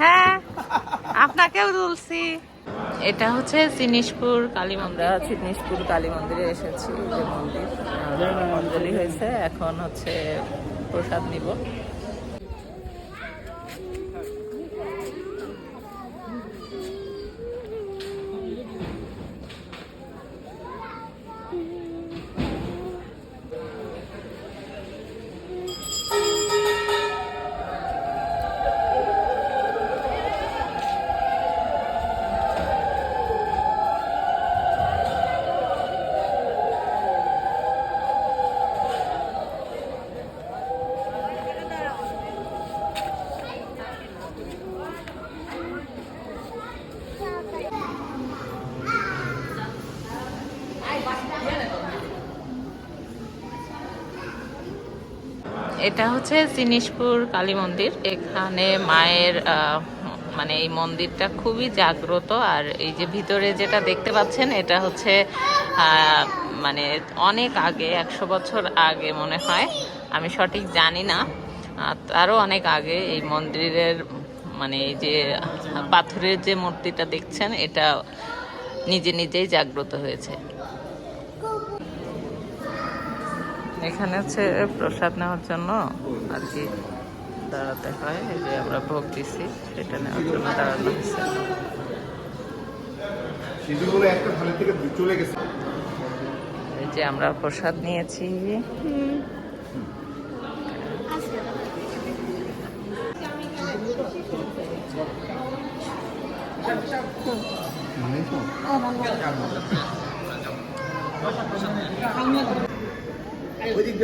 হ্যাঁ আপনাকেও তুলছি। এটা হচ্ছে জিনিসপুর কালী মন্দির। আমরা কালী মন্দিরে এসেছি যে মন্দির অঞ্জলি হয়েছে। এখন হচ্ছে প্রসাদ নিব। এটা হচ্ছে জিনিসপুর কালী মন্দির। এখানে মায়ের মানে এই মন্দিরটা খুবই জাগ্রত। আর এই যে ভিতরে যেটা দেখতে পাচ্ছেন, এটা হচ্ছে মানে অনেক আগে, একশো বছর আগে মনে হয়, আমি সঠিক জানি না। তারও অনেক আগে এই মন্দিরের মানে এই যে পাথরের যে মূর্তিটা দেখছেন, এটা নিজে নিজেই জাগ্রত হয়েছে। এখানে হচ্ছে প্রসাদ নেওয়ার জন্য আর কি দাঁড়াতে হয়। এই যে আমরা ভোগ দিছি সেটা নেওয়ার জন্য দাঁড়ানো হয়েছে। এই যে আমরা প্রসাদ নিয়েছি। ওই দিক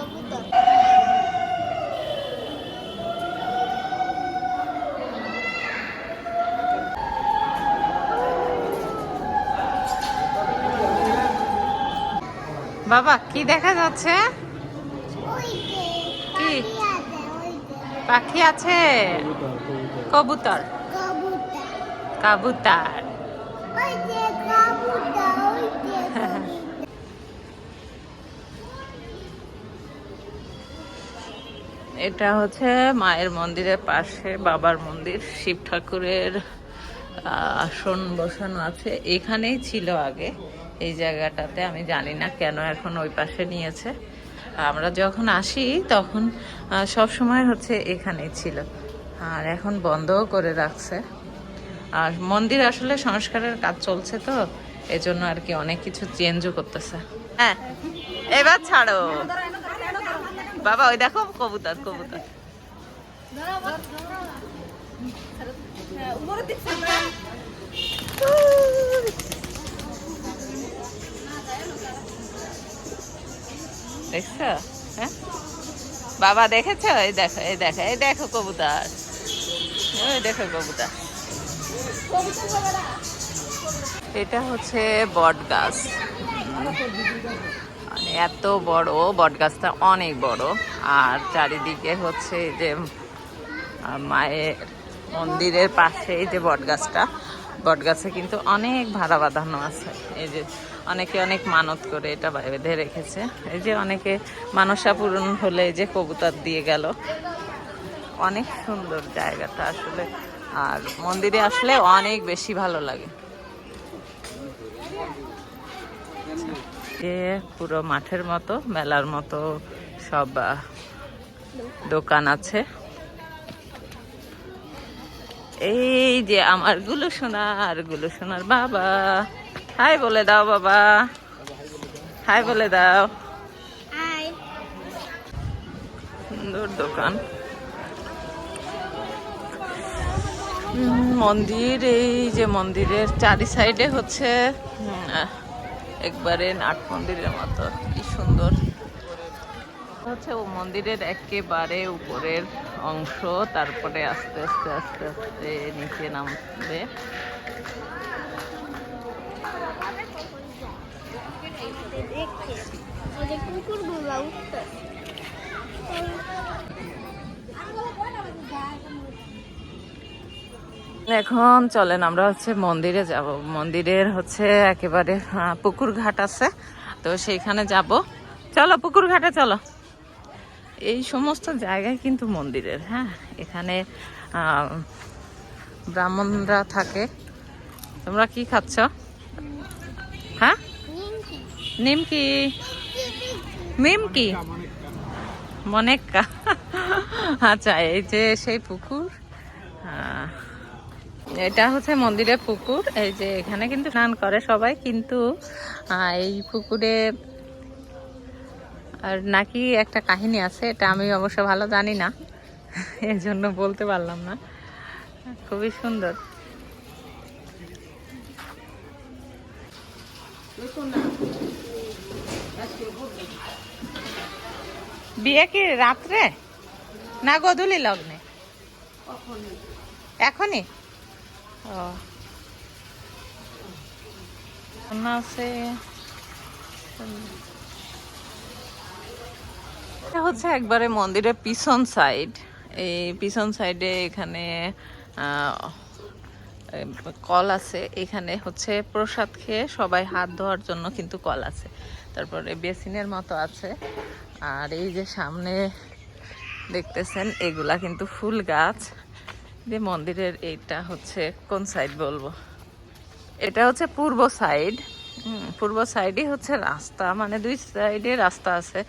কবুতর। বাবা কি দেখা যাচ্ছে? কি? পাখি আছে পাখি আছে? কবুতর। কবুতর। কাবুতার। এটা হচ্ছে মায়ের মন্দিরের পাশে, বাবার মন্দির। শিব ঠাকুরের আসন বসানো আছে। এখানেই ছিল আগে। এই জায়গাটাতে আমি জানি না কেন এখন ওই পাশে নিয়েছে। আমরা যখন আসি, তখন সব সময় হচ্ছে এখানেই ছিল। আর এখন বন্ধও করে রাখছে। আর মন্দির আসলে সংস্কারের কাজ চলছে তো, এজন্য আর কি অনেক কিছু চেঞ্জও করতেছে। হ্যাঁ এবার ছাড়ো। বাবা, ওই দেখো কবুতর কবুতর। দেখছ? হ্যাঁ? বাবা দেখেছ? এই দেখো এই দেখো এই দেখো কবুতর। ওই দেখো কবুতর। এটা হচ্ছে বট গাছ। মানে এত বড়, বট গাছটা অনেক বড়। আর চারিদিকে হচ্ছে যে মায়ের মন্দিরের পাশে এই যে বট গাছটা। বট গাছে কিন্তু অনেক ভাড়া বাঁধানো আছে। এই যে অনেকে অনেক মানত করে এটা বেঁধে রেখেছে। এই যে অনেকে মানসা পূরণ হলে এই যে কবুতর দিয়ে গেল। অনেক সুন্দর জায়গাটা আসলে। আর মন্দিরে আসলে অনেক বেশি ভালো লাগে। যে পুরো মাঠের মতো মেলার মতো সব দোকান আছে। এই যে আমারগুলো সোনারগুলো সোনার বাবা। হাই বলে দাও বাবা। হাই বলে দাও। সুন্দর দোকান। মন্দির, এই যে মন্দিরের চারি সাইডে হচ্ছে একবারে নাট মন্দিরের মতো। কি সুন্দর। হচ্ছে ও মন্দিরের একেবারে উপরের অংশ, তারপরে আস্তে আস্তে আস্তে আস্তে নিচে নামবে দেখছে ওই যে কুকুরগুলো উঠতে এখন চলেন, আমরা হচ্ছে মন্দিরে যাব। মন্দিরের হচ্ছে একেবারে পুকুর ঘাট আছে, তো সেইখানে যাব। চলো, পুকুর ঘাটে চলো। এই সমস্ত জায়গায় কিন্তু মন্দিরের হ্যাঁ? এখানে ব্রাহ্মণরা থাকে। তোমরা কি খাচ্ছ? হ্যাঁ? নিমকি। নিমকি? মনেক্কা। আচ্ছা এই যে সেই পুকুর এটা হচ্ছে মন্দিরের পুকুর। এই যে এখানে কিন্তু স্নান করে সবাই, কিন্তু এই পুকুরে আর নাকি একটা কাহিনী আছে, এটা আমি অবশ্য ভালো জানি না। এর জন্য বলতে পারলাম না। খুবই সুন্দর। বিয়ে কি রাত্রে? না গধূলি লগ্নে? এখনই? ও। না আছে। এটা হচ্ছে একবারে মন্দিরের পিছন সাইড এই পিছন সাইডে এখানে কল আছে। এখানে হচ্ছে প্রসাদ খেয়ে সবাই হাত ধোয়ার জন্য কিন্তু কল আছে। তারপরে বেসিনের মতো আছে। আর এই যে সামনে দেখতেছেন, এগুলা কিন্তু ফুল গাছ। যে মন্দিরের এইটা হচ্ছে কোন সাইড বলব? এটা হচ্ছে পূর্ব সাইড পূর্ব সাইডই হচ্ছে রাস্তা মানে দুই সাইডে রাস্তা আছে।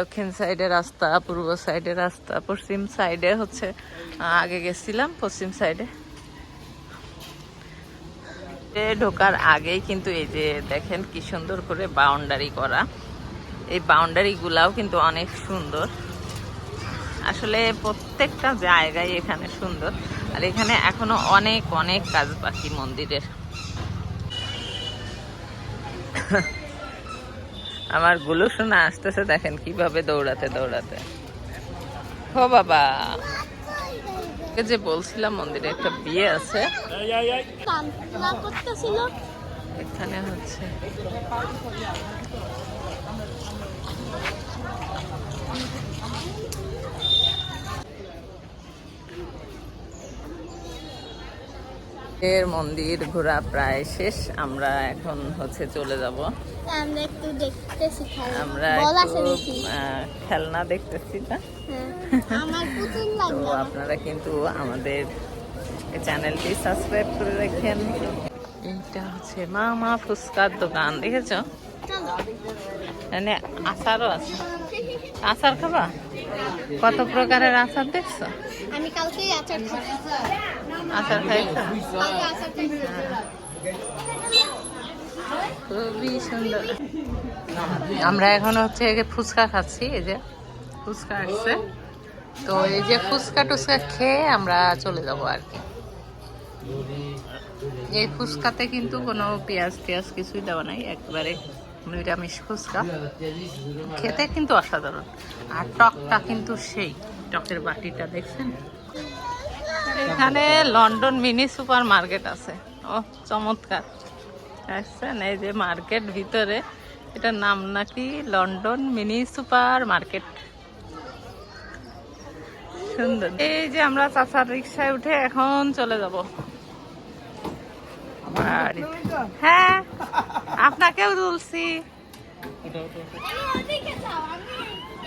দক্ষিণ সাইডে রাস্তা, পূর্ব সাইডে রাস্তা, পশ্চিম সাইডে হচ্ছে আগে গেছিলাম, পশ্চিম সাইডে ঢোকার আগেই কিন্তু এই যে দেখেন কি সুন্দর করে বাউন্ডারি করা। এই বাউন্ডারি গুলাও কিন্তু অনেক সুন্দর। আসলে প্রত্যেকটা জায়গায় এখানে সুন্দর। আর এখানে এখনও অনেক অনেক কাজ বাকি মন্দিরের। আমারগুলো শোনা আসতেছে দেখেন কীভাবে দৌড়াতে দৌড়াতে। ও বাবা। যে বলছিলাম মন্দিরে একটা বিয়ে আছে। এখানে হচ্ছে এর মন্দির ঘোরা প্রায় শেষ। আমরা এখন হচ্ছে চলে যাব। আমরা একটু দেখতেছি খেলনা। দেখতেছি না হ্যাঁ। তো আপনারা কিন্তু আমাদের চ্যানেলটি সাবস্ক্রাইব করে রাখেন। এইটা হচ্ছে মামা ফুচকার দোকান দেখেছ? মানে আচারও আছে। আচার খাবা? কত প্রকারের আচার দেখছ? আমি কালকেই আচার খাব। আচার খুবই সুন্দর। আমরা এখন হচ্ছে ফুচকা খাচ্ছি, এই যে ফুচকা আসছে। তো এই যে ফুচকা টুচকা খেয়ে আমরা চলে যাব আর কি। এই ফুচকাতে কিন্তু কোনো পেঁয়াজ টেয়াজ কিছুই দেওয়া নাই, একবারে নিরামিষ ফুচকা। খেতে কিন্তু অসাধারণ। আর টকটা কিন্তু সেই, টকের বাটিটা, দেখছেন? এখানে লন্ডন মিনি সুপার মার্কেট আছে। ও চমৎকার। আসছেন এই যে মার্কেট ভিতরে এটার নাম নাকি লন্ডন মিনি সুপার মার্কেট সুন্দর। এই যে আমরা চাচার রিক্সায় উঠে এখন চলে যাব। হ্যাঁ আপনাকেও তুলছি। ওদিকে যাও আমি